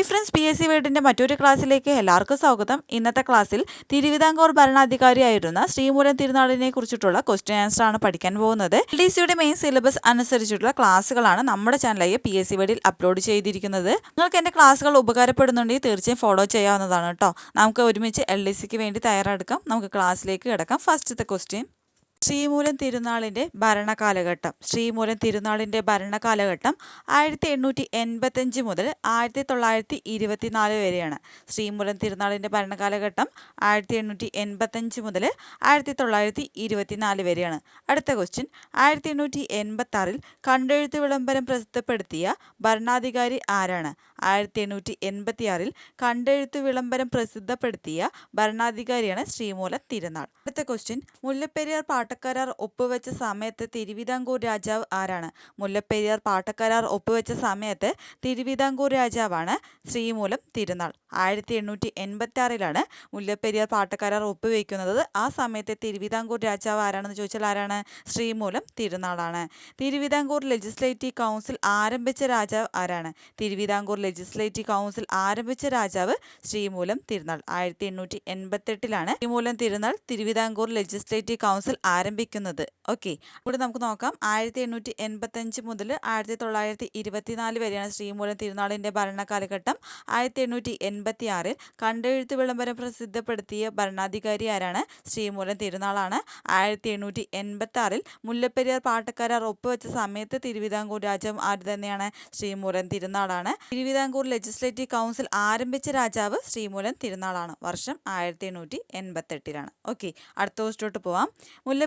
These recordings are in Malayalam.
Hi friends P S C വേർഡിന്റെ മറ്റൊരു ക്ലാസ്സിലേക്ക് എല്ലാവർക്കും സ്വാഗതം. ഇന്നത്തെ ക്ലാസ്സിൽ തിരുവിതാംകൂർ ഭരണാധികാരിയായിരുന്ന ശ്രീമൂലം തിരുനാളിനെ കുറിച്ചിട്ടുള്ള ക്വസ്റ്റ്യൻ ആൻസർ ആണ് പഠിക്കാൻ പോകുന്നത്. എൽ ഡി സിയുടെ മെയിൻ സിലബസ് അനുസരിച്ചിട്ടുള്ള ക്ലാസ്സുകളാണ് നമ്മുടെ ചാനലായി പി എസ് സി വേർഡിൽ അപ്ലോഡ് ചെയ്തിരിക്കുന്നത്. നിങ്ങൾക്ക് എന്റെ ക്ലാസ്സുകൾ ഉപകാരപ്പെടുന്നുണ്ടെങ്കിൽ തീർച്ചയായും ഫോളോ ചെയ്യാവുന്നതാണ് കേട്ടോ. നമുക്ക് ഒരുമിച്ച് എൽ ഡി സിക്ക് വേണ്ടി തയ്യാറെടുക്കാം. നമുക്ക് ക്ലാസ്സിലേക്ക് കിടക്കാം. ഫസ്റ്റത്തെ ക്വസ്റ്റ്യൻ ശ്രീമൂലം തിരുനാളിന്റെ ഭരണകാലഘട്ടം. ശ്രീമൂലം തിരുനാളിന്റെ ഭരണകാലഘട്ടം ആയിരത്തി എണ്ണൂറ്റി എൺപത്തഞ്ച് മുതൽ ആയിരത്തി തൊള്ളായിരത്തി ഇരുപത്തിനാല് വരെയാണ്. ശ്രീമൂലം തിരുനാളിന്റെ ഭരണകാലഘട്ടം ആയിരത്തി എണ്ണൂറ്റി എൺപത്തഞ്ച് മുതൽ ആയിരത്തി തൊള്ളായിരത്തി ഇരുപത്തിനാല് വരെയാണ്. അടുത്ത ക്വസ്റ്റ്യൻ ആയിരത്തി എണ്ണൂറ്റി എൺപത്തി ആറിൽ കണ്ടെഴുത്ത് വിളംബരം പ്രസിദ്ധപ്പെടുത്തിയ ഭരണാധികാരി ആരാണ്? ആയിരത്തി എണ്ണൂറ്റി എൺപത്തി ആറിൽ കണ്ടെഴുത്ത് വിളംബരം പ്രസിദ്ധപ്പെടുത്തിയ ഭരണാധികാരിയാണ് ശ്രീമൂലം തിരുനാൾ. അടുത്ത ക്വസ്റ്റ്യൻ മുല്ലപ്പെരിയാർ പാട്ടക്കരാർ ഒപ്പുവെച്ച സമയത്ത് തിരുവിതാംകൂർ രാജാവ് ആരാണ്? മുല്ലപ്പെരിയാർ പാട്ടക്കരാർ ഒപ്പുവെച്ച സമയത്ത് തിരുവിതാംകൂർ രാജാവാണ് ശ്രീമൂലം തിരുനാൾ. ആയിരത്തി എണ്ണൂറ്റി എൺപത്തി ആറിലാണ് മുല്ലപ്പെരിയാർ പാട്ടക്കരാർ ഒപ്പുവെക്കുന്നത്. ആ സമയത്തെ തിരുവിതാംകൂർ രാജാവ് ആരാണെന്ന് ചോദിച്ചാൽ ആരാണ്? ശ്രീമൂലം തിരുനാളാണ്. തിരുവിതാംകൂർ ലെജിസ്ലേറ്റീവ് കൗൺസിൽ ആരംഭിച്ച രാജാവ് ആരാണ്? തിരുവിതാംകൂർ ലെജിസ്ലേറ്റീവ് കൗൺസിൽ ആരംഭിച്ച രാജാവ് ശ്രീമൂലം തിരുനാൾ. ആയിരത്തി എണ്ണൂറ്റി എൺപത്തെട്ടിലാണ് ശ്രീമൂലം തിരുനാൾ തിരുവിതാംകൂർ ലെജിസ്ലേറ്റീവ് കൗൺസിൽ ആരംഭിക്കുന്നത്. ഓക്കെ ഇവിടെ നമുക്ക് നോക്കാം. ആയിരത്തി എണ്ണൂറ്റി എൺപത്തഞ്ച് മുതൽ ആയിരത്തി തൊള്ളായിരത്തി ഇരുപത്തിനാല് വരെയാണ് ശ്രീമൂലം തിരുനാളിന്റെ ഭരണകാലഘട്ടം. ആയിരത്തി എണ്ണൂറ്റി എൺപത്തി ആറിൽ കണ്ടെഴുത്ത് വിളംബരം പ്രസിദ്ധപ്പെടുത്തിയ ഭരണാധികാരി ആരാണ്? ശ്രീമൂലം തിരുനാളാണ്. ആയിരത്തി എണ്ണൂറ്റി എൺപത്തി ആറിൽ മുല്ലപ്പെരിയാർ പാട്ടക്കാരാർ ഒപ്പുവെച്ച സമയത്ത് തിരുവിതാംകൂർ രാജ്യം ആര് തന്നെയാണ്? ശ്രീമൂലം തിരുനാളാണ്. തിരുവിതാംകൂർ ലെജിസ്ലേറ്റീവ് കൗൺസിൽ ആരംഭിച്ച രാജാവ് ശ്രീമൂലം തിരുനാളാണ്. വർഷം ആയിരത്തി എണ്ണൂറ്റി എൺപത്തെട്ടിലാണ് ഓക്കെ അടുത്ത ക്വസ്റ്റോട്ട് പോവാം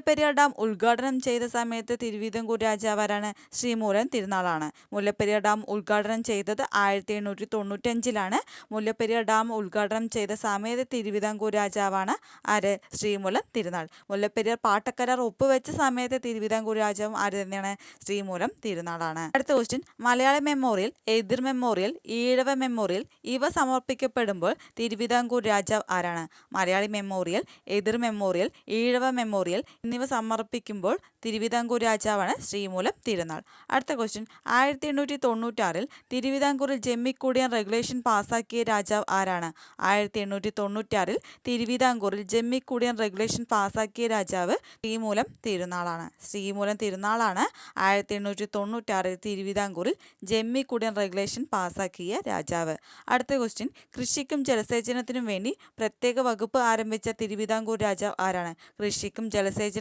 മുല്ലപ്പെരിയാർ ഡാം ഉദ്ഘാടനം ചെയ്ത സമയത്ത് തിരുവിതാംകൂർ രാജാവാരാണ് ശ്രീമൂലൻ ശ്രീമൂലം തിരുനാളാണ്. മുല്ലപ്പെരിയാർ ഡാം ഉദ്ഘാടനം ചെയ്തത് ആയിരത്തി എണ്ണൂറ്റി തൊണ്ണൂറ്റഞ്ചിലാണ് മുല്ലപ്പെരിയാർ ഡാം ഉദ്ഘാടനം ചെയ്ത സമയത്ത് തിരുവിതാംകൂർ രാജാവാണ് ആര്? ശ്രീമൂലൻ തിരുനാൾ. മുല്ലപ്പെരിയാർ പാട്ടക്കരാർ ഒപ്പുവെച്ച സമയത്ത് തിരുവിതാംകൂർ രാജാവും ആര് തന്നെയാണ്? ശ്രീമൂലം തിരുനാളാണ്. അടുത്ത ക്വസ്റ്റ്യൻ മലയാള മെമ്മോറിയൽ എതിർ മെമ്മോറിയൽ ഈഴവ മെമ്മോറിയൽ ഇവ സമർപ്പിക്കപ്പെടുമ്പോൾ തിരുവിതാംകൂർ രാജാവ് ആരാണ്? മലയാളി മെമ്മോറിയൽ എതിർ മെമ്മോറിയൽ ഈഴവ മെമ്മോറിയൽ എന്നിവ സമർപ്പിക്കുമ്പോൾ തിരുവിതാംകൂർ രാജാവാണ് ശ്രീമൂലം തിരുനാൾ. അടുത്ത ക്വസ്റ്റ്യൻ ആയിരത്തി എണ്ണൂറ്റി തൊണ്ണൂറ്റാറിൽ തിരുവിതാംകൂറിൽ ജമ്മിക്കൂടിയാൻ റെഗുലേഷൻ പാസാക്കിയ രാജാവ് ആരാണ്? ആയിരത്തി എണ്ണൂറ്റി തൊണ്ണൂറ്റാറിൽ തിരുവിതാംകൂറിൽ ജമ്മിക്കൂടിയാൻ റെഗുലേഷൻ പാസാക്കിയ രാജാവ് ശ്രീമൂലം തിരുനാളാണ്. ശ്രീമൂലം തിരുനാളാണ് ആയിരത്തി എണ്ണൂറ്റി തൊണ്ണൂറ്റാറിൽ തിരുവിതാംകൂറിൽ ജമ്മിക്കൂടിയാൻ റെഗുലേഷൻ പാസാക്കിയ രാജാവ്. അടുത്ത ക്വസ്റ്റ്യൻ കൃഷിക്കും ജലസേചനത്തിനും വേണ്ടി പ്രത്യേക വകുപ്പ് ആരംഭിച്ച തിരുവിതാംകൂർ രാജാവ് ആരാണ്? കൃഷിക്കും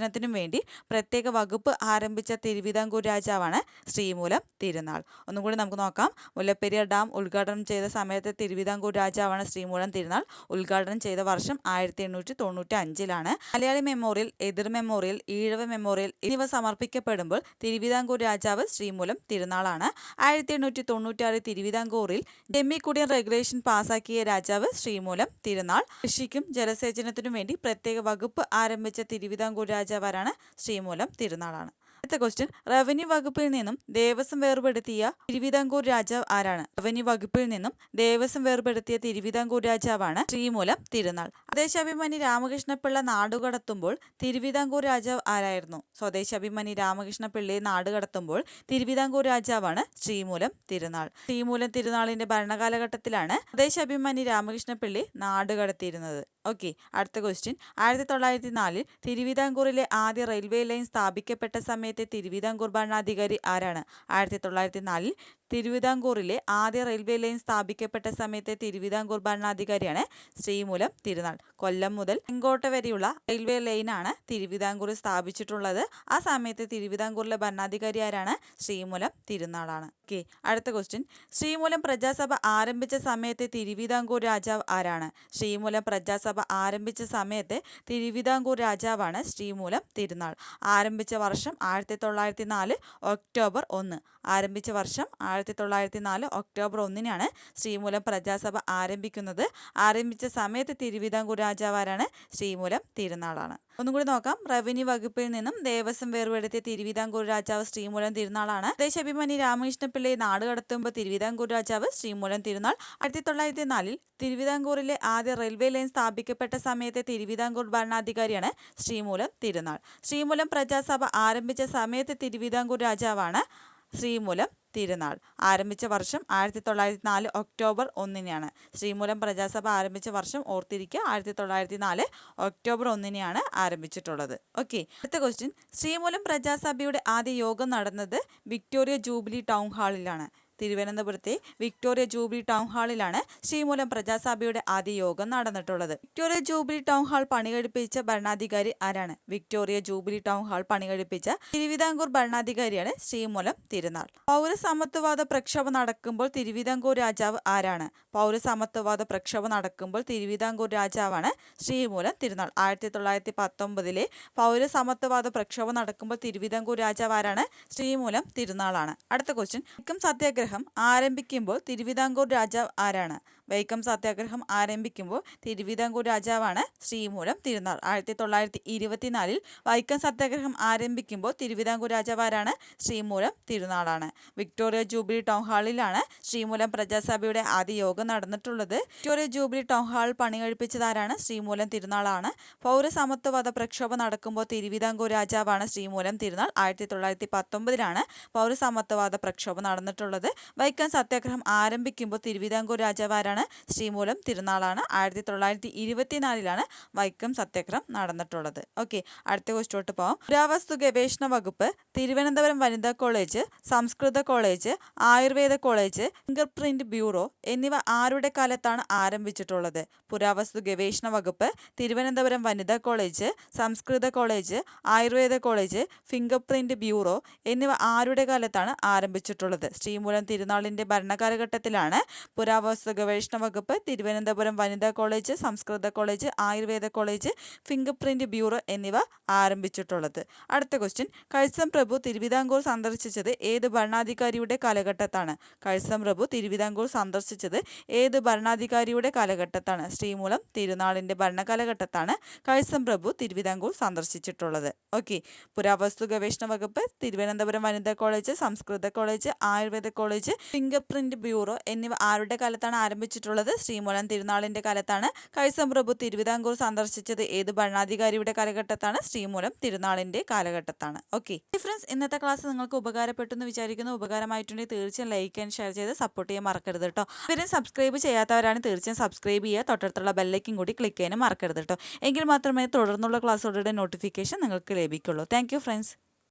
ജലസേചനത്തിനും വേണ്ടി പ്രത്യേക വകുപ്പ് ആരംഭിച്ച തിരുവിതാംകൂർ രാജാവാണ് ശ്രീമൂലം തിരുനാൾ. ഒന്നും കൂടി നമുക്ക് നോക്കാം. മുല്ലപ്പെരിയാർ ഡാം ഉദ്ഘാടനം ചെയ്ത സമയത്ത് തിരുവിതാംകൂർ രാജാവാണ് ശ്രീമൂലം തിരുനാൾ ഉദ്ഘാടനം ചെയ്ത വർഷം ആയിരത്തി എണ്ണൂറ്റി തൊണ്ണൂറ്റി അഞ്ചിലാണ് മലയാളി മെമ്മോറിയൽ എതിർ മെമ്മോറിയൽ ഈഴവ മെമ്മോറിയൽ എന്നിവ സമർപ്പിക്കപ്പെടുമ്പോൾ തിരുവിതാംകൂർ രാജാവ് ശ്രീമൂലം തിരുനാളാണ്. ആയിരത്തി എണ്ണൂറ്റി തൊണ്ണൂറ്റാറ് തിരുവിതാംകൂറിൽ ഡെമ്മിക്കുടിയൻ റെഗുലേഷൻ പാസാക്കിയ രാജാവ് ശ്രീമൂലം തിരുനാൾ. കൃഷിക്കും ജലസേചനത്തിനും വേണ്ടി പ്രത്യേക വകുപ്പ് ആരംഭിച്ച തിരുവിതാംകൂർ രാജാവാരാണ് ശ്രീമൂലം തിരുനാളാണ്. അടുത്ത ക്വസ്റ്റ്യൻ റവന്യൂ വകുപ്പിൽ നിന്നും ദേവസ്വം വേർപെടുത്തിയ തിരുവിതാംകൂർ രാജാവ് ആരാണ്? റവന്യൂ വകുപ്പിൽ നിന്നും ദേവസ്വം വേർപെടുത്തിയ തിരുവിതാംകൂർ രാജാവാണ് ശ്രീമൂലം തിരുനാൾ. സ്വദേശാഭിമാനി രാമകൃഷ്ണപിള്ള നാടുകടത്തുമ്പോൾ തിരുവിതാംകൂർ രാജാവ് ആരായിരുന്നു? സ്വദേശാഭിമാനി രാമകൃഷ്ണപിള്ളയെ നാടുകടത്തുമ്പോൾ തിരുവിതാംകൂർ രാജാവാണ് ശ്രീമൂലം തിരുനാൾ. ശ്രീമൂലം തിരുനാളിന്റെ ഭരണകാലഘട്ടത്തിലാണ് സ്വദേശാഭിമാനി രാമകൃഷ്ണപിള്ളി നാടുകടത്തിയിരുന്നത് ഓക്കെ അടുത്ത ക്വസ്റ്റ്യൻ ആയിരത്തി തൊള്ളായിരത്തി നാലിൽ തിരുവിതാംകൂറിലെ ആദ്യ റെയിൽവേ ലൈൻ സ്ഥാപിക്കപ്പെട്ട സമയത്തെ തിരുവിതാംകൂർ ഭരണാധികാരി ആരാണ്? ആയിരത്തി തൊള്ളായിരത്തി നാലിൽ തിരുവിതാംകൂറിലെ ആദ്യ റെയിൽവേ ലൈൻ സ്ഥാപിക്കപ്പെട്ട സമയത്തെ തിരുവിതാംകൂർ ഭരണാധികാരിയാണ് ശ്രീമൂലം തിരുനാൾ. കൊല്ലം മുതൽ ചെങ്കോട്ട വരെയുള്ള റെയിൽവേ ലൈനാണ് തിരുവിതാംകൂറിൽ സ്ഥാപിച്ചിട്ടുള്ളത്. ആ സമയത്ത് തിരുവിതാംകൂറിലെ ഭരണാധികാരി ആരാണ്? ശ്രീമൂലം തിരുനാളാണ്. ഓക്കെ അടുത്ത ക്വസ്റ്റ്യൻ ശ്രീമൂലം പ്രജാസഭ ആരംഭിച്ച സമയത്തെ തിരുവിതാംകൂർ രാജാവ് ആരാണ്? ശ്രീമൂലം പ്രജാസഭ ആരംഭിച്ച സമയത്തെ തിരുവിതാംകൂർ രാജാവാണ് ശ്രീമൂലം തിരുനാൾ. ആരംഭിച്ച വർഷം ആയിരത്തി തൊള്ളായിരത്തി നാല് ഒക്ടോബർ ഒന്ന്. ആരംഭിച്ച വർഷം ആയിരത്തി തൊള്ളായിരത്തി നാല് ഒക്ടോബർ ഒന്നിനാണ് ശ്രീമൂലം പ്രജാസഭ ആരംഭിക്കുന്നത്. ആരംഭിച്ച സമയത്ത് തിരുവിതാംകൂർ രാജാവാരാണ് ശ്രീമൂലം തിരുനാളാണ്. ഒന്നും കൂടി നോക്കാം. റവന്യൂ വകുപ്പിൽ നിന്നും ദേവസ്വം വേർപെടുത്തിയ തിരുവിതാംകൂർ രാജാവ് ശ്രീമൂലം തിരുനാളാണ്. ദേശാഭിമാനി രാമകൃഷ്ണപിള്ളയെ നാട് കടത്തുമ്പോൾ തിരുവിതാംകൂർ രാജാവ് ശ്രീമൂലം തിരുനാൾ. ആയിരത്തി തൊള്ളായിരത്തി നാലിൽ തിരുവിതാംകൂറിലെ ആദ്യ റെയിൽവേ ലൈൻ സ്ഥാപിക്കപ്പെട്ട സമയത്തെ തിരുവിതാംകൂർ ഭരണാധികാരിയാണ് ശ്രീമൂലം തിരുനാൾ. ശ്രീമൂലം പ്രജാസഭ ആരംഭിച്ച സമയത്ത് തിരുവിതാംകൂർ രാജാവാണ് ശ്രീമൂലം തിരുനാൾ. ആരംഭിച്ച വർഷം ആയിരത്തി തൊള്ളായിരത്തി നാല് ഒക്ടോബർ ഒന്നിനെയാണ്. ശ്രീമൂലം പ്രജാസഭ ആരംഭിച്ച വർഷം ഓർത്തിരിക്കുക. ആയിരത്തി തൊള്ളായിരത്തി നാല് ഒക്ടോബർ ഒന്നിനെയാണ് ആരംഭിച്ചിട്ടുള്ളത്. ഓക്കെ. അടുത്ത ക്വസ്റ്റ്യൻ ശ്രീമൂലം പ്രജാസഭയുടെ ആദ്യ യോഗം നടന്നത് വിക്ടോറിയ ജൂബിലി ടൗൺ ഹാളിലാണ്. തിരുവനന്തപുരത്തെ വിക്ടോറിയ ജൂബിലി ടൗൺ ഹാളിലാണ് ശ്രീമൂലം പ്രജാസഭയുടെ ആദ്യ യോഗം നടന്നിട്ടുള്ളത്. വിക്ടോറിയ ജൂബിലി ടൗൺ ഹാൾ പണികഴിപ്പിച്ച ഭരണാധികാരി ആരാണ്? വിക്ടോറിയ ജൂബിലി ടൗൺ ഹാൾ പണികഴിപ്പിച്ച തിരുവിതാംകൂർ ഭരണാധികാരിയാണ് ശ്രീമൂലം തിരുനാൾ. പൗരസമത്വവാദ പ്രക്ഷോഭം നടക്കുമ്പോൾ തിരുവിതാംകൂർ രാജാവ് ആരാണ്? പൗരസമത്വവാദ പ്രക്ഷോഭം നടക്കുമ്പോൾ തിരുവിതാംകൂർ രാജാവാണ് ശ്രീമൂലം തിരുനാൾ. ആയിരത്തി തൊള്ളായിരത്തി പത്തൊമ്പതിലെ പൗരസമത്വവാദ പ്രക്ഷോഭം നടക്കുമ്പോൾ തിരുവിതാംകൂർ രാജാവ് ആരാണ്? ശ്രീമൂലം തിരുനാളാണ്. അടുത്ത ക്വസ്റ്റ്യൻ വൈക്കം സത്യാഗ്രഹം ആരംഭിക്കുമ്പോൾ തിരുവിതാംകൂർ രാജാവ് ആരാണ്? വൈക്കം സത്യാഗ്രഹം ആരംഭിക്കുമ്പോൾ തിരുവിതാംകൂർ രാജാവാണ് ശ്രീമൂലം തിരുനാൾ. ആയിരത്തി തൊള്ളായിരത്തി ഇരുപത്തിനാലിൽ വൈക്കം സത്യാഗ്രഹം ആരംഭിക്കുമ്പോൾ തിരുവിതാംകൂർ രാജാവ് ആരാണ് ശ്രീമൂലം തിരുനാളാണ്. വിക്ടോറിയ ജൂബിലി ടൗൺ ഹാളിലാണ് ശ്രീമൂലം പ്രജാസഭയുടെ ആദ്യ യോഗം നടന്നിട്ടുള്ളത്. വിക്ടോറിയ ജൂബിലി ടൗൺ ഹാൾ പണികഴിപ്പിച്ചതാരാണ് ശ്രീമൂലം തിരുനാളാണ്. പൗരസമത്വവാദ പ്രക്ഷോഭം നടക്കുമ്പോൾ തിരുവിതാംകൂർ രാജാവാണ് ശ്രീമൂലം തിരുനാൾ. ആയിരത്തി തൊള്ളായിരത്തി പത്തൊമ്പതിലാണ് പൗരസമത്വവാദ പ്രക്ഷോഭം നടന്നിട്ടുള്ളത്. വൈക്കം സത്യാഗ്രഹം ആരംഭിക്കുമ്പോൾ തിരുവിതാംകൂർ രാജാവ് ആരാണ് ശ്രീമൂലം തിരുനാളാണ്. ആയിരത്തി തൊള്ളായിരത്തി ഇരുപത്തിനാലിലാണ് വൈക്കം സത്യഗ്രഹം നടന്നിട്ടുള്ളത്. ഓക്കെ അടുത്ത ക്വസ്റ്റോട്ട് പോകാം പുരാവസ്തു ഗവേഷണ വകുപ്പ് തിരുവനന്തപുരം വനിതാ കോളേജ് സംസ്കൃത college Ayurveda college fingerprint bureau എന്നിവ ആരുടെ കാലത്താണ് ആരംഭിച്ചിട്ടുള്ളത്? പുരാവസ്തു ഗവേഷണ വകുപ്പ് തിരുവനന്തപുരം വനിതാ കോളേജ് സംസ്കൃത college Ayurveda college fingerprint bureau എന്നിവ ആരുടെ കാലത്താണ് ആരംഭിച്ചിട്ടുള്ളത്? ശ്രീമൂലം തിരുനാളിന്റെ ഭരണകാലഘട്ടത്തിലാണ് പുരാവസ്തു ഗവേഷണ വകുപ്പ് തിരുവനന്തപുരം വനിതാ കോളേജ് സംസ്കൃത college Ayurveda college fingerprint bureau എന്നിവ ആരംഭിച്ചിട്ടുള്ളത്. അടുത്ത ക്വസ്റ്റ്യൻ കഴ്സം പ്രഭു തിരുവിതാംകൂർ സന്ദർശിച്ചത് ഏത് ഭരണാധികാരിയുടെ കാലഘട്ടത്താണ്? കഴ്സം പ്രഭു തിരുവിതാംകൂർ സന്ദർശിച്ചത് ഏത് ഭരണാധികാരിയുടെ കാലഘട്ടത്താണ്? ശ്രീമൂലം തിരുനാളിന്റെ ഭരണകാലഘട്ടത്താണ് കഴ്സം പ്രഭു തിരുവിതാംകൂർ സന്ദർശിച്ചിട്ടുള്ളത്. ഓക്കെ പുരാവസ്തു ഗവേഷണ വകുപ്പ് തിരുവനന്തപുരം വനിതാ കോളേജ് സംസ്കൃത college Ayurveda college finger bureau എന്നിവ ആരുടെ കാലത്താണ് ആരംഭിച്ചിട്ടുള്ളത് ശ്രീമൂലം തിരുനാളിന്റെ കാലത്താണ്. കൈസം പ്രഭു തിരുവിതാംകൂർ സന്ദർശിച്ചത്. ഏത് ഭരണാധികാരിയുടെ കാലഘട്ടത്താണ്? ശ്രീമൂലം തിരുനാളിന്റെ കാലഘട്ടത്താണ്. ഓക്കെ ഫ്രണ്ട്സ് ഇന്നത്തെ ക്ലാസ് നിങ്ങൾക്ക് ഉപകാരപ്പെട്ടു എന്ന് വിചാരിക്കുന്നു. ഉപകാരമായിട്ടുണ്ടെങ്കിൽ തീർച്ചയായും ലൈക്ക് ആൻഡ് ഷെയർ ചെയ്ത് സപ്പോർട്ട് ചെയ്യാൻ മറക്കരുത് കേട്ടോ ഇവരും സബ്സ്ക്രൈബ് ചെയ്യാത്തവരാണ് തീർച്ചയായും സബ്സ്ക്രൈബ് ചെയ്യുക. തൊട്ടടുത്തുള്ള ബെല്ലേക്കും കൂടി ക്ലിക്ക് ചെയ്യാനും മറക്കരുത് കേട്ടോ എങ്കിൽ മാത്രമേ തുടർന്നുള്ള ക്ലാസ്സുകളുടെ നോട്ടിഫിക്കേഷൻ നിങ്ങൾക്ക് ലഭിക്കുള്ളൂ. Thank friends